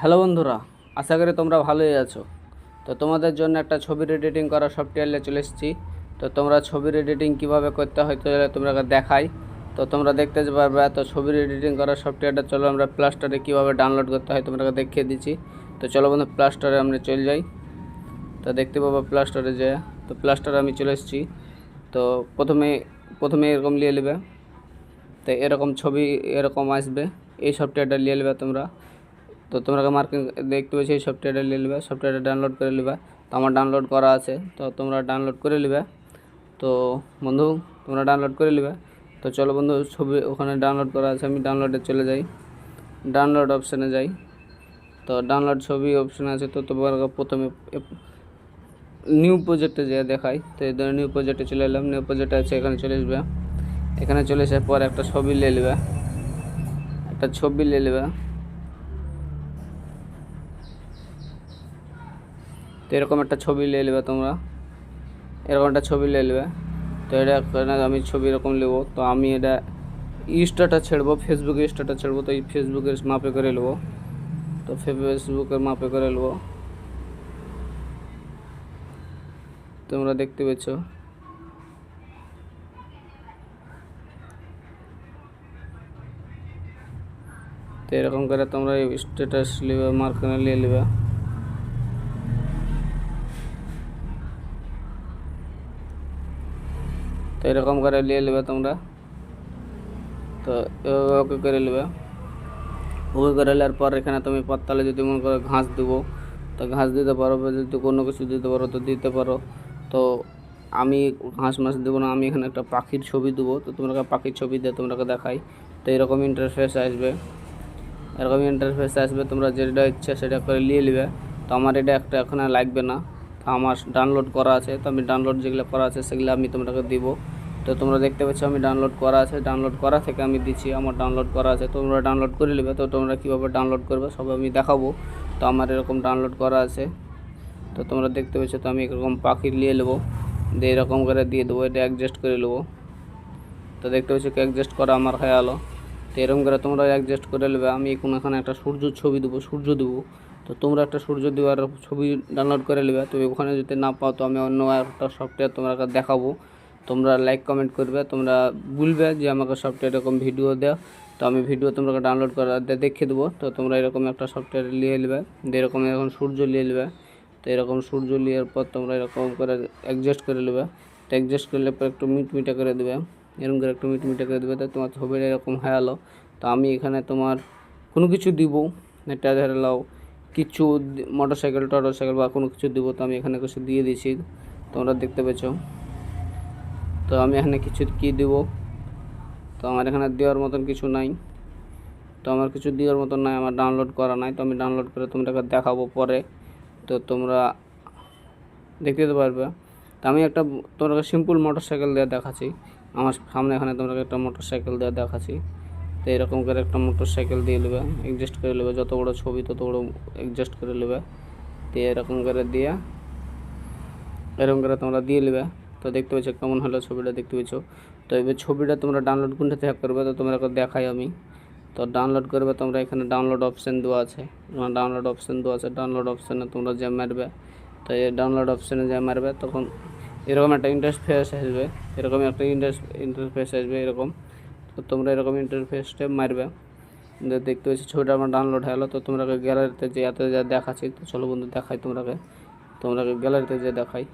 Hello বন্ধুরা, আশা করি তোমরা ভালোই আছো। তো তোমাদের জন্য একটা ছবির এডিটিং করা সফটওয়্যার নিয়ে চলে এসেছি। তো তোমরা ছবির এডিটিং কীভাবে করতে হয় তো তোমরা দেখাই। তো তোমরা দেখতে পারবে, তো ছবির এডিটিং করা সফটওয়্যারটা চলো আমরা প্লাস্টারে কীভাবে ডাউনলোড করতে হয় তোমরা দেখিয়ে দিচ্ছি। তো চলো বন্ধু প্লাস্টারে আমরা চলে যাই। তো দেখতে পাবো প্লাস্টারে যে, তো প্লাস্টারে আমি চলে এসেছি। তো প্রথমে প্রথমে এরকম নিয়ে নেবে। তো এরকম ছবি এরকম আসবে, এই সফটওয়্যারটা নিয়ে নেবে তোমরা। তো তোমরা মার্কিং দেখতে পেয়েছ এই সফটওয়্যারটা নিয়ে নেবে, সফটওয়্যারটা ডাউনলোড করে নেবে। তো আমার ডাউনলোড করা আছে, তো তোমরা ডাউনলোড করে নেবে। তো বন্ধু, তোমরা ডাউনলোড করে নেবে। তো চলো বন্ধু, ছবি ওখানে ডাউনলোড করা আছে, আমি ডাউনলোডে চলে যাই। ডাউনলোড অপশানে যাই। তো ডাউনলোড ছবি অপশান আছে, তো তোমার প্রথমে নিউ প্রজেক্টে যে দেখাই। তো এই ধরনের নিউ প্রজেক্টে চলে এলাম নিউ প্রজেক্ট আছে, এখানে চলে আসবে। এখানে চলে আসার পর একটা ছবি নিয়ে নেবে। একটা ছবি নিয়ে নেবে। তো এরকম একটা ছবি নিয়ে নেবে তোমরা। এরকম একটা ছবি নিয়ে নেবে। তো এটা আমি ছবি এরকম নেব? তো আমি এটা ইনস্টাটা ছেড়বো ফেসবুকে ইনস্টাটা ছেড়বো, তো এই ফেসবুকের মাপে করে নেব। তো ফেসবুকের মাপে করে নেব। তোমরা দেখতে পেয়েছ। তো এরকম করে তোমরা স্ট্যাটাস নেবে মার্কার নিয়ে নেবে। তো এরকম করে নিয়ে নেবে তোমরা। তো এভাবে ওকে করে নেবে। ওকে করে নেওয়ার পর এখানে তুমি পাতালে যদি মনে করো ঘাস দেবো, তো ঘাস দিতে পারো যদি কোনো কিছু দিতে পারো তো দিতে পারো। তো আমি ঘাস মাছ দেবো না, আমি এখানে একটা পাখির ছবি দেবো। তো তোমরা পাখির ছবি দিয়ে তোমরা দেখাই। তো এরকম ইন্টারফেস আসবে। এরকম ইন্টারফেস আসবে, তোমরা যেটা ইচ্ছা সেটা করে নিয়ে নেবে। তো আমার এটা একটা এখানে লাগবে না। আমার ডাউনলোড করা আছে, তো আমি ডাউনলোড যেগুলো করা আছে সেগুলো আমি তোমাকে দিব। তো তোমরা দেখতে পাচ্ছ আমি ডাউনলোড করা আছে ডাউনলোড করা থেকে আমি দিচ্ছি, আমার ডাউনলোড করা আছে। তোমরা ডাউনলোড করে নেবে, তো তোমরা কীভাবে ডাউনলোড করবে সব আমি দেখাবো। তো আমার এরকম ডাউনলোড করা আছে। তো তোমরা দেখতে পাচ্ছ তো আমি এরকম পাখি নিয়ে নেব, দিয়ে এরকম করে দিয়ে দেবো, এটা অ্যাডজাস্ট করে নেব। তো দেখতে পাচ্ছ কি অ্যাডজাস্ট করা আমার হয়ে গেলো। তো এরকম করে তোমরা অ্যাডজাস্ট করে নেবে, আমি এখন এখানে একটা সূর্য ছবি দেবো, সূর্য দেবো। তো তোমরা একটা সূর্য দেওয়ার ছবি ডাউনলোড করে নেবে। তো ওখানে যদি না পাও, তো আমি অন্য একটা সফটওয়্যার তোমরা দেখাবো। তোমরা লাইক কমেন্ট করবে, তোমরা বলবে যে আমাকে সফটওয়্যার এরকম ভিডিও দেও তো আমি ভিডিও তোমরা ডাউনলোড করা দেখিয়ে দেবো। তো তোমরা এরকম একটা সফটওয়্যার নিয়ে নেবে। এরকম এখন সূর্য নিয়ে নেবে। তো এরকম সূর্য নেওয়ার পর তোমরা এরকম করে অ্যাডজাস্ট করে নেবে। তো অ্যাডজাস্ট করলে পর একটু মিট মিটা করে দেবে। এরকম করে একটু মিট মিটা করে দেবে। তো তোমার ছবিটা এরকম গেলো তো আমি এখানে তোমার কোনো কিছু দিব। এটা ধরে লাও কিছু মোটর সাইকেল টটর সাইকেল বা কোনো কিছু দিব তো আমি এখানে কিছু দিয়ে দিয়েছি। তোমরা দেখতে পেছো তো আমি এখানে কিছু কী দিব? তো আমার এখানে দেওয়ার মতন কিছু নাই। তো আমার কিছু দেওয়ার মতন নাই, আমার ডাউনলোড করা নাই। তো আমি ডাউনলোড করে তোমাদেরকে দেখাবো পরে। তো তোমরা দেখতে তো পারবে। তো আমি একটা তোমাকে সিম্পল মোটর সাইকেল দেওয়া দেখাচ্ছি। আমার সামনে এখানে তোমাকে একটা মোটর সাইকেল দেওয়া দেখাচ্ছি। তো এরকম করে একটা মোটর সাইকেল দিয়ে নেবে অ্যাডজাস্ট করে নেবে। যত বড়ো ছবি, তত বড়ো অ্যাডজাস্ট করে নেবে। দিয়ে এরকম করে দিয়ে, এরকম করে তোমরা দিয়ে নেবে। তো দেখতে পাচ্ছ কেমন হলো ছবিটা, দেখতে পাচ্ছ? তো এবার ছবিটা তোমরা ডাউনলোড কোনটা থেকে করবে, তো তোমরা দেখাই আমি। তো ডাউনলোড করবে, তোমরা এখানে ডাউনলোড অপশান দেওয়া আছে। ডাউনলোড অপশান দেওয়া আছে ডাউনলোড অপশানে তোমরা যে মারবে, তো এই ডাউনলোড অপশানে যে মারবে, তখন এরকম একটা ইন্টারফেস আসবে। এরকম একটা ইন্টারফেস আসবে এরকম। তো তোমরা এরকম ইন্টারফেসটা মারবে। দেখতে পাচ্ছি ছবিটা আমার ডাউনলোড হয়ে গেলো, তো তোমরা গ্যালারিতে যে এত যা দেখাচ্ছি, তো চলো বন্ধু দেখাই তোমরাকে তোমরাকে গ্যালারিতে যে দেখাই।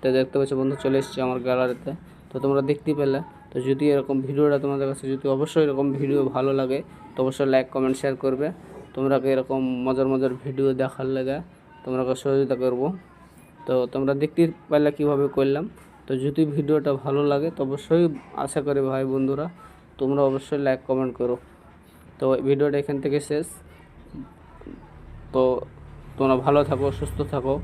তো দেখতে পাচ্ছ বন্ধু, চলে এসেছি আমার গ্যালারিতে তো তোমরা দেখতেই পেলে। তো যদি এরকম ভিডিওটা তোমাদের কাছে, যদি অবশ্যই এরকম ভিডিও ভালো লাগে, তো অবশ্যই লাইক কমেন্ট শেয়ার করবে। তোমরাকে এরকম মজার মজার ভিডিও দেখার লেগে তোমরাকে সহযোগিতা করব। তো তোমরা দেখতে পারলে কীভাবে করলাম। তো যদি ভিডিওটা ভালো লাগে, তো অবশ্যই আশা করি ভাই বন্ধুরা তোমরা অবশ্যই লাইক কমেন্ট করো। তো ভিডিওটা এখান থেকে শেষ। তো তোমরা ভালো থাকো, সুস্থ থাকো।